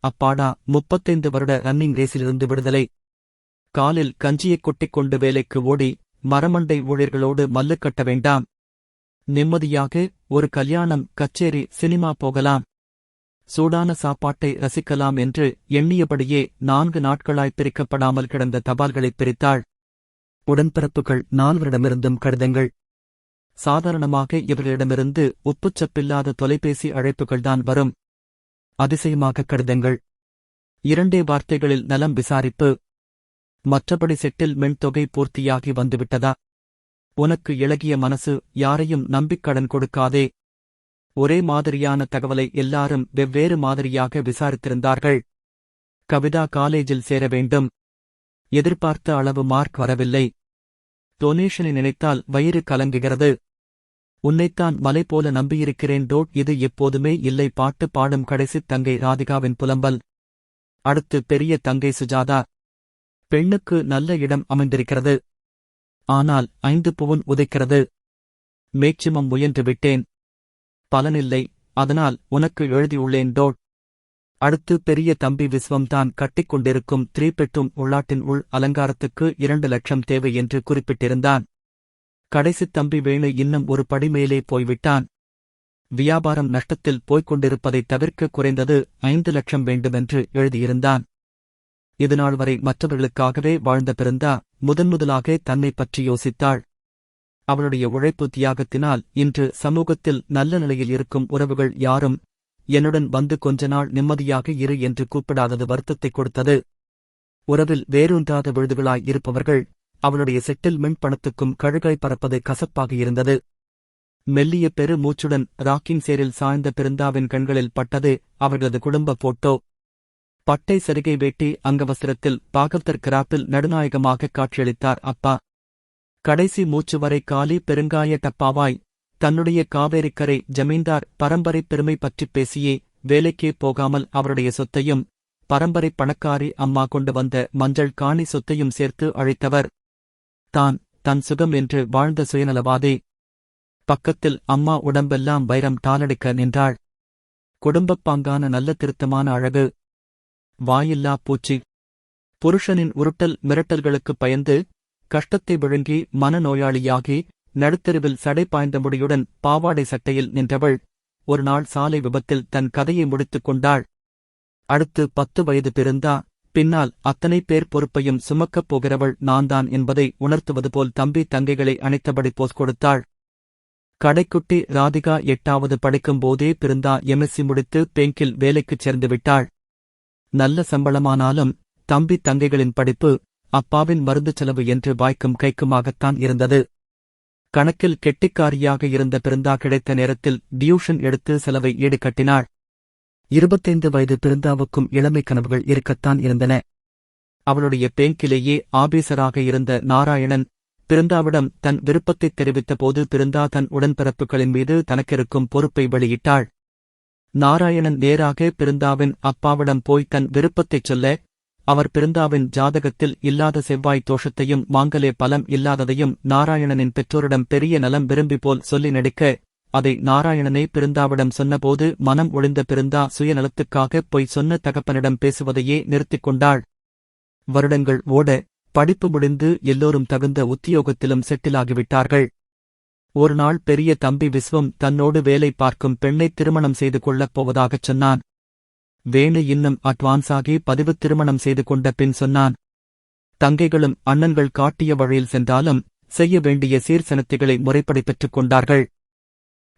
அப்பாடா முப்பத்தைந்து வருட ரன்னிங் ரேஸிலிருந்து விடுதலை. காலில் கஞ்சியைக் கொட்டிக் கொண்டு வேலைக்கு ஓடி மரமண்டை ஊழியர்களோடு மல்லு கட்ட வேண்டாம். நிம்மதியாக ஒரு கல்யாணம் கச்சேரி சினிமா போகலாம். சூடான சாப்பாட்டை ரசிக்கலாம் என்று எண்ணியபடியே நான்கு நாட்களாய் பிரிக்கப்படாமல் கிடந்த தபால்களைப் பிரித்தாள். உடன்பிறப்புகள் நால்வரிடமிருந்தும் கடிதங்கள். சாதாரணமாக இவர்களிடமிருந்து உப்புச்சப்பில்லாத தொலைபேசி அழைப்புகள்தான் வரும். அதிசயமாக கடிதங்கள் இரண்டே வார்த்தைகளில் நலம் விசாரிப்பு. மற்றபடி செட்டில் மென்தொகை பூர்த்தியாகி வந்துவிட்டதா? உனக்கு இளகிய மனசு யாரையும் நம்பிக்கடன் கொடுக்காதே. ஒரே மாதிரியான தகவலை எல்லாரும் வெவ்வேறு மாதிரியாக விசாரித்திருந்தார்கள். கவிதா காலேஜில் சேர வேண்டும். எதிர்பார்த்த அளவு மார்க் வரவில்லை. டொனேஷனை நினைத்தால் வயிறு கலங்குகிறது. உன்னைத்தான் மலை போல நம்பியிருக்கிறேன். டோட் இது எப்போதுமே இல்லை. பாட்டு பாடும் கடைசி தங்கை ராதிகாவின் புலம்பல். அடுத்து பெரிய தங்கை சுஜாதா. பெண்ணுக்கு நல்ல இடம் அமைந்திருக்கிறது. ஆனால் ஐந்து புவன் உதைக்கிறது. மேக்சிமம் முயன்று விட்டேன். பலனில்லை. அதனால் உனக்கு எழுதியுள்ளேன். டோட். அடுத்து பெரிய தம்பி விஸ்வம்தான் கட்டிக்கொண்டிருக்கும். த்ரீ பெட்டும் உள் அலங்காரத்துக்கு இரண்டு லட்சம் தேவை என்று குறிப்பிட்டிருந்தான். கடைசித் தம்பி வேணு இன்னும் ஒரு படி மேலே போய்விட்டான். வியாபாரம் நஷ்டத்தில் போய்க் கொண்டிருப்பதைத் தவிர்க்க குறைந்தது ஐந்து லட்சம் வேண்டுமென்று எழுதியிருந்தான். இதுநாள் வரை மற்றவர்களுக்காகவே வாழ்ந்த பிறந்தா முதன்முதலாக தன்னை பற்றி யோசித்தாள். அவளுடைய உழைப்பு தியாகத்தினால் இன்று சமூகத்தில் நல்ல நிலையில் இருக்கும் உறவுகள் யாரும் என்னுடன் வந்து கொஞ்ச நாள் நிம்மதியாக இரு என்று கூப்பிடாதது வருத்தத்தைக் கொடுத்தது. உறவில் வேரூன்றாத விழுதுகளாய் இருப்பவர்கள் அவளுடைய செட்டில்மெண்ட் பணத்துக்கும் கழுகை பறப்பது கசப்பாக இருந்தது. மெல்லிய பெரு மூச்சுடன் ராக்கிங் சேரில் சாய்ந்த பிருந்தாவின் கண்களில் பட்டது அவர்களது குடும்ப போட்டோ. பட்டை சருகை வேட்டி அங்கவசரத்தில் பாகவதர் கிராப்பில் நடுநாயகமாக காட்சியளித்தார் அப்பா. கடைசி மூச்சு வரை காலி பெருங்காய டப்பாவாய். தன்னுடைய காவேரிக்கரை ஜமீன்தார் பரம்பரை பெருமை பற்றிப் பேசியே வேலைக்கே போகாமல் அவருடைய சொத்தையும் பரம்பரை பணக்காரி அம்மா கொண்டு வந்த மஞ்சள் காணி சொத்தையும் சேர்த்து அழைத்தவர். தான் தன் சுகம் என்று வாழ்ந்த சுயநலவாதே. பக்கத்தில் அம்மா உடம்பெல்லாம் வைரம் டாலடிக்க நின்றாள். குடும்பப்பாங்கான நல்ல திருத்தமான அழகு. வாயில்லா பூச்சி. புருஷனின் உருட்டல் மிரட்டல்களுக்குப் பயந்து கஷ்டத்தை விழுங்கி மனநோயாளியாகி நடுத்தெருவில் சடை பாய்ந்த முடியுடன் பாவாடை சட்டையில் நின்றவள் ஒரு நாள் சாலை விபத்தில் தன் கதையை முடித்துக் கொண்டாள். அடுத்து பத்து வயது பிறந்தா. பின்னால் அத்தனை பேர் பொறுப்பையும் சுமக்கப் போகிறவள் நான்தான் என்பதை உணர்த்துவது போல் தம்பி தங்கைகளை அணைத்தபடி போஸ் கொடுத்தாள். கடைக்குட்டி ராதிகா எட்டாவது படிக்கும் போதே பிருந்தா எம்எஸ்சி முடித்து பேங்கில் வேலைக்குச் சேர்ந்து விட்டாள். நல்ல சம்பளமானாலும் தம்பி தங்கைகளின் படிப்பு அப்பாவின் மருந்து செலவு என்று வாய்க்கும் கைக்குமாகத்தான் இருந்தது. கணக்கில் கெட்டிக்காரியாக இருந்த பிருந்தா கிடைத்த நேரத்தில் டியூஷன் எடுத்து செலவை ஈடுகட்டினாள். இருபத்தைந்து வயது பிருந்தாவுக்கும் இளமை கனவுகள் இருக்கத்தான் இருந்தன. அவளுடைய பேங்கிலேயே ஆபீசராக இருந்த நாராயணன் பிருந்தாவிடம் தன் விருப்பத்தைத் தெரிவித்த போது பிருந்தா தன் உடன்பிறப்புகளின் மீது தனக்கிருக்கும் பொறுப்பை வெளியிட்டாள். நாராயணன் நேராக பிருந்தாவின் அப்பாவிடம் போய் தன் விருப்பத்தைச் சொல்ல அவர் பிருந்தாவின் ஜாதகத்தில் இல்லாத செவ்வாய் தோஷத்தையும் மாங்கலே பலம் இல்லாததையும் நாராயணனின் பெற்றோரிடம் பெரிய நலம் விரும்பி போல் சொல்லி நடிக்க அதை நாராயணனே பிருந்தாவிடம் சொன்னபோது மனம் ஒளிந்த பிருந்தா சுயநலத்துக்காக பொய் சொன்ன தகப்பனிடம் பேசுவதையே நிறுத்திக் கொண்டாள். வருடங்கள் ஓட படிப்பு முடிந்து எல்லோரும் தகுந்த உத்தியோகத்திலும் செட்டிலாகிவிட்டார்கள். ஒருநாள் பெரிய தம்பி விஸ்வம் தன்னோடு வேலை பார்க்கும் பெண்ணை திருமணம் செய்து கொள்ளப் போவதாகச் சொன்னான். வேணு இன்னும் அட்வான்ஸாகி பதிவு திருமணம் செய்து கொண்ட பின் சொன்னான். தங்கைகளும் அண்ணன்கள் காட்டிய வழியில் சென்றாலும் செய்ய வேண்டிய சீர்சனத்திகளை முறைப்படி பெற்றுக் கொண்டார்கள்.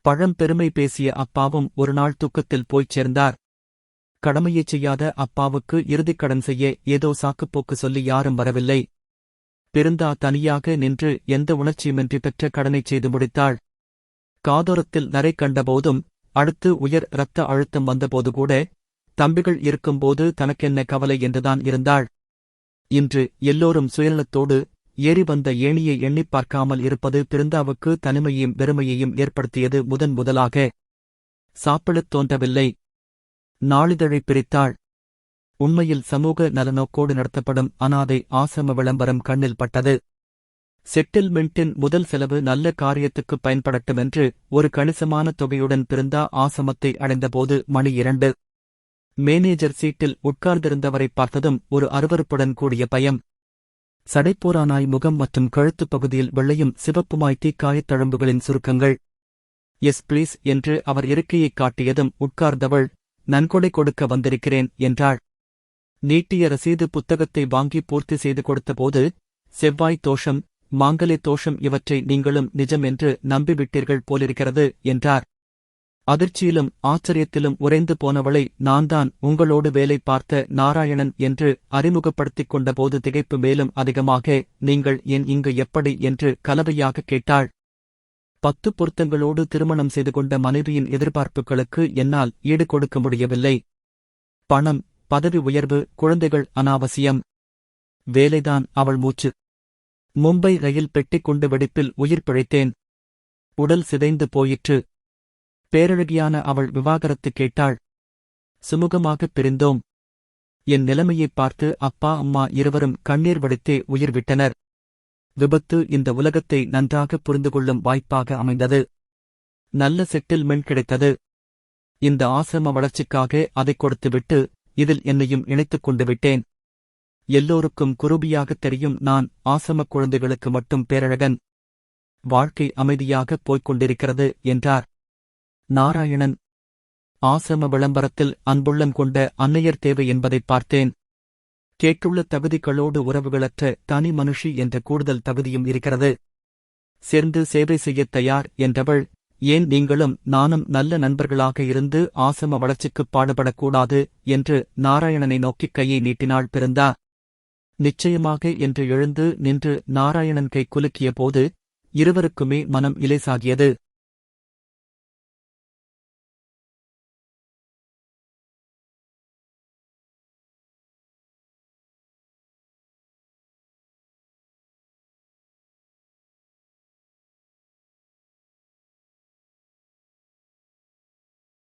பழம்பெருமை பேசிய அப்பாவும் ஒருநாள் தூக்கத்தில் போய்ச் சேர்ந்தார். கடமையைச் செய்யாத அப்பாவுக்கு இறுதிக் கடன் செய்ய ஏதோ சாக்குப்போக்கு சொல்லி யாரும் வரவில்லை. பெருந்தா தனியாக நின்று எந்த உணர்ச்சியுமின்றி பெற்ற கடனைச் செய்து முடித்தாள். காதோரத்தில் நரை கண்டபோதும் அடுத்து உயர் இரத்த அழுத்தம் வந்தபோது கூட தம்பிகள் இருக்கும்போது தனக்கென்ன கவலை என்றுதான் இருந்தாள். இன்று எல்லோரும் சுயநலத்தோடு ஏறி வந்த ஏணியை எண்ணிப் பார்க்காமல் இருப்பது பிருந்தாவுக்கு தனிமையையும் வெறுமையையும் ஏற்படுத்தியது முதன் முதலாக. சாப்பிடத் தோன்றவில்லை. நாளிதழைப் பிரித்தாள். உண்மையில் சமூக நலநோக்கோடு நடத்தப்படும் அனாதை ஆசிரம விளம்பரம் கண்ணில் பட்டது. செட்டில்மெண்ட்டின் முதல் செலவு நல்ல காரியத்துக்கு பயன்படட்டுமென்று ஒரு கணிசமான தொகையுடன் பிருந்தா ஆசமத்தை அடைந்தபோது மணி இரண்டு. மேனேஜர் சீட்டில் உட்கார்ந்திருந்தவரை பார்த்ததும் ஒரு அருவருப்புடன் கூடிய பயம். சடைப்போரானாய் முகம் மற்றும் கழுத்துப் பகுதியில் வெள்ளையும் சிவப்புமாய் தீக்காயத் தழும்புகளின் சுருக்கங்கள். எஸ் ப்ளீஸ் என்று அவர் இருக்கையைக் காட்டியதும் உட்கார்ந்தவள் நன்கொடை கொடுக்க வந்திருக்கிறேன் என்றாள். நீட்டிய ரசீது புத்தகத்தை வாங்கி பூர்த்தி செய்து கொடுத்தபோது செவ்வாய் தோஷம் மாங்கலே தோஷம் இவற்றை நீங்களும் நிஜம் என்று நம்பிவிட்டீர்கள் போலிருக்கிறது என்றார். அதிர்ச்சியிலும் ஆச்சரியத்திலும் உறைந்து போனவளை நான்தான் உங்களோடு வேலை பார்த்த நாராயணன் என்று அறிமுகப்படுத்திக் கொண்டபோது திகைப்பு மேலும் அதிகமாக நீங்கள் என் இங்கு எப்படி? என்று கலவையாக கேட்டாள். பத்து பொருத்தங்களோடு திருமணம் செய்து கொண்ட மனைவியின் எதிர்பார்ப்புகளுக்கு என்னால் ஈடு கொடுக்க முடியவில்லை. பணம் பதவி உயர்வு குழந்தைகள் அனாவசியம். வேலைதான் அவள் மூச்சு. மும்பை ரயில் பெட்டிக் குண்டு வெடிப்பில் உயிர் பிழைத்தேன். உடல் சிதைந்து போயிற்று. பேரழகியான அவள் விவாகரத்து கேட்டாள். சுமுகமாகப் பிரிந்தோம். என் நிலைமையைப் பார்த்து அப்பா அம்மா இருவரும் கண்ணீர் வடித்தே உயிர் விட்டனர் விபத்து இந்த உலகத்தை நன்றாக புரிந்து கொள்ளும் வாய்ப்பாக அமைந்தது. நல்ல செட்டில்மெண்ட் கிடைத்தது. இந்த ஆசிரம வளர்ச்சிக்காக அதைக் கொடுத்துவிட்டு இதில் என்னையும் இணைத்துக் கொண்டு விட்டேன். எல்லோருக்கும் குருபியாகத் தெரியும் நான் ஆசிரமக் குழந்தைகளுக்கு மட்டும் பேரழகன். வாழ்க்கை அமைதியாகப் போய்க் கொண்டிருக்கிறது என்றார். நாராயணன். ஆசிரம விளம்பரத்தில் அன்புள்ளம் கொண்ட அன்னையர் தேவை என்பதைப் பார்த்தேன். கேட்டுள்ள தகுதிகளோடு உறவுகளற்ற தனி மனுஷி என்ற கூடுதல் தகுதியும் இருக்கிறது. சேர்ந்து சேவை செய்யத் தயார் என்றவள் ஏன் நீங்களும் நானும் நல்ல நண்பர்களாக இருந்து ஆசிரம வளர்ச்சிக்குப் பாடுபடக்கூடாது? என்று நாராயணனை நோக்கி கையை நீட்டினாள் பிறந்தா நிச்சயமாக என்று எழுந்து நின்று நாராயணன் கை குலுக்கிய போது இருவருக்குமே மனம் இலேசாகியது.